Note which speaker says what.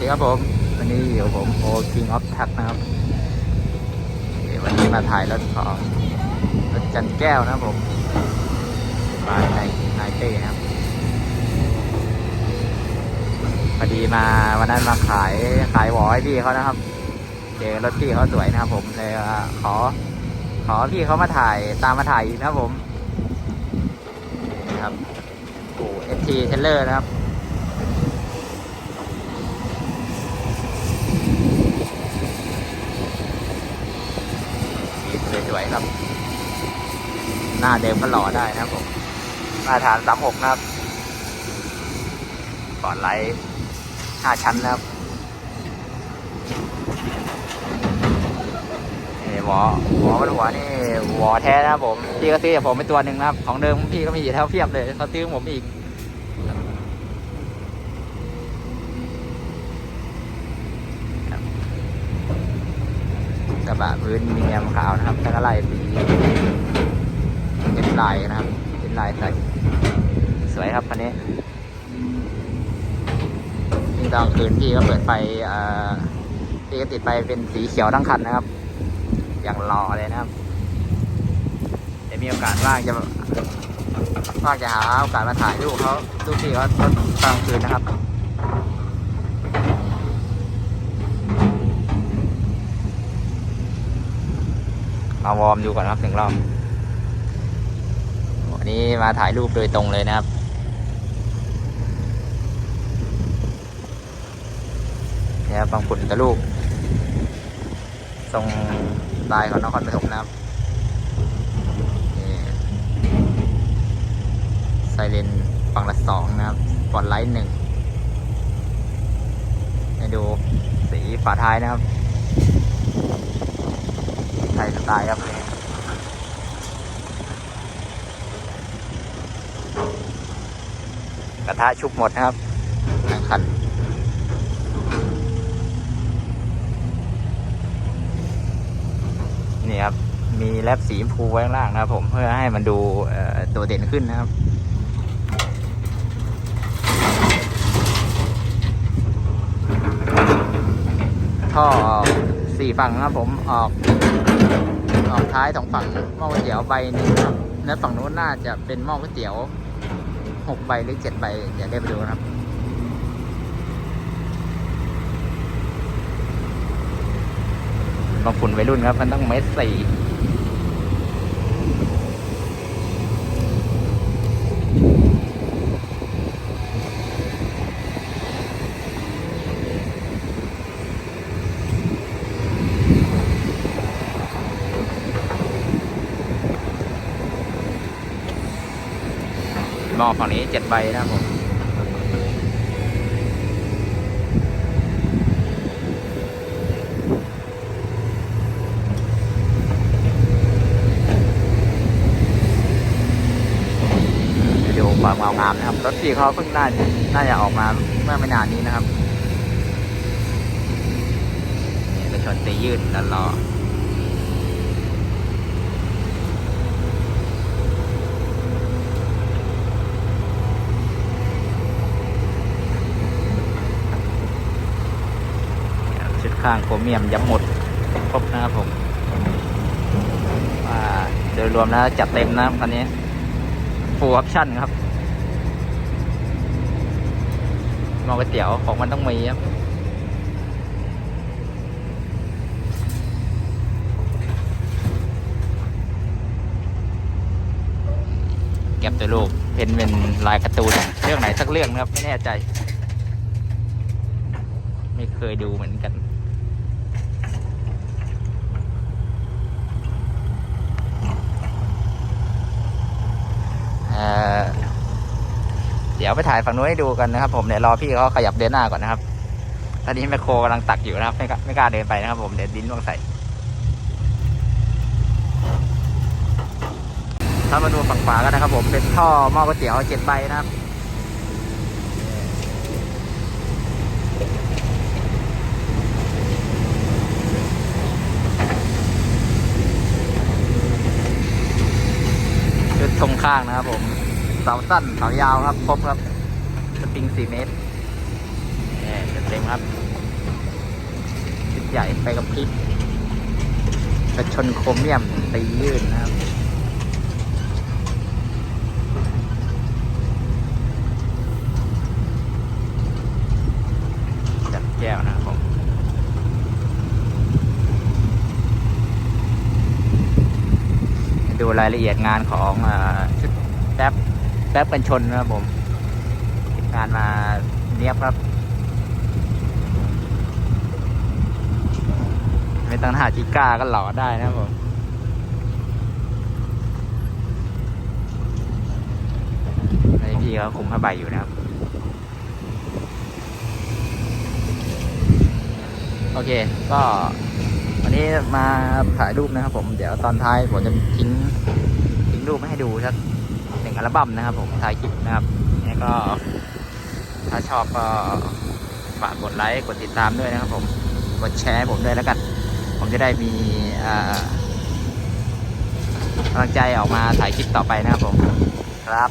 Speaker 1: ดีครับผม วันนี้อยู่ผมโอ King of t ทักนะครับ วันนี้มาถ่ายรถของรถจันแก้วนะครับผมมาในนายเต้ครับ พอดีมาวันนั้นมาขายขายหวอให้พี่เขานะครับเจอรถพี่เขาสวยนะครับผมเลยขอ ขอพี่เขามาถ่ายตามมาถ่ายอีกนะครับผมนี่นะครับโอ้เอทีเทเลอร์นะครับ สีสวยๆครับ หน้าเดิมก็หล่อได้นะครับผมมาตรฐานสามหกนะครับก่อนไลท์ห้าชั้นนะครับนี่หวอหวอบนหัวนี่หวอแท้นะครับผมพี่ก็ซื้อจากผมไปตัวหนึ่งนะครับ ของเดิมพี่ก็มีอยู่เท่าเพียบเลยเขาซื้อผมอีกกระบะพื้นมีแอมขาวนะครับแล้วก็ไล่สี เป็นลายนะครับ เป็นลายใส่สวยครับคันนี้นี่ตอนคืนพี่ก็เปิดไฟเอ่อพี่ก็ติดไฟเป็นสีเขียวทั้งคันนะครับ อย่างหล่อเลยนะครับเดี๋ยวมีโอกาสว่างจะว่างจะหาโอกาสมาถ่ายรูปเขารูปพี่เขาตอนกลางคืนนะครับมาวอร์มดูก่อนครับหนึ่งรอบ นนี้มาถ่ายรูปโดยตรงเลยนะครับ เนี่ยครับางฝุ่นกับลูกทรงลายของนครปฐมนะครับไซเรนฝั่งละสองนะครับปอดไลท์หนึ่งให้ดูสีฝาท้ายนะครับ ไทยสไตล์ครับวันนี้ก ระทะชุบหมดนะครับทั้งคันนี่ครับมีแรปสีพูไว้ข้างล่างนะครับผมเพื่อให้มันดูเอ่อโดดเด่นขึ้นนะครับท่อสี่ฝั่งนะครับผมออกออกท้ายสองฝั่งหม้อก๋วยเตี๋ยวใบหนึ่งครับแล้วฝั่งนู้นน่าจะเป็นหม้อก๋วยเตี๋ยว หกใบหรือเจ็ดใบ เดี๋ยวได้ไปดูนะครับบางฝุ่นวัยรุ่นครับ มันต้องเมตรสี่ มอฝั่งนี้เจ็ดใบนะครับผมดูความเงางามนะครับ รถพี่เขาเพิ่งน่าน่าจะออกมาเมื่อไม่นานนี้นะครับนี่กระชนตียืดแล้วรอชุด ข้างโครเมียมย้ำหมดครบนะครับผมโดยรวมแล้วจัดเต็มนะครับคันนี้ฟูลออปชั่นครับหมอก๋วยเตี๋ยวของมันต้องมีครับเก็บตัวลูกเพนเป็นลายการ์ตูนเรื่องไหนสักเรื่องนะครับ ไม่แน่ใจ ไม่เคยดูเหมือนกัน เอ่อ เดี๋ยวไปถ่ายฝั่งนู้นให้ดูกันนะครับผมเดี๋ยวรอพี่เขาขยับเดินหน้าก่อนนะครับตอนนี้แมคโครกำลังตักอยู่นะครับไม่กล้าไม่กล้าเดินไปนะครับผมเดี๋ยวดินล่วงใส่ถ้ามาดูฝั่งขวากันนะครับ ผมเป็นท่อหม้อก๋วยเตี๋ยวเจ็ดใบนะครับชุดทรงข้างนะครับผม เสาสั้นเสายาวครับ ครบครับ สปริงสี่เมตรเนี่ยเต็มครับใหญ่ไฟกระพริบกระชนโครเมียมตียื่นนะครับจัดแก้วนะครับผมดูรายละเอียดงานของเออชุดแป๊บ แป๊บกันชนนะครับผมงานมาเนียบครับ ไม่ต้องหาจิก้าก็หล่อได้นะครับผมในพี่เขาคุมผ้าใบอยู่นะครับ โอเค ก็วันนี้มาถ่ายรูปนะครับผม เดี๋ยวตอนท้ายผมจะทิ้งทิ้งรูปมาให้ดูสัก อัลบั้มนะครับ ผมถ่ายคลิปนะครับนี่ก็ ถ้าชอบก็ฝากกดไลค์กดติดตามด้วยนะครับผมกดแชร์ผมด้วยแล้วกัน ผมจะได้มีกำลังใจออกมาถ่ายคลิปต่อไปนะครับผมครับ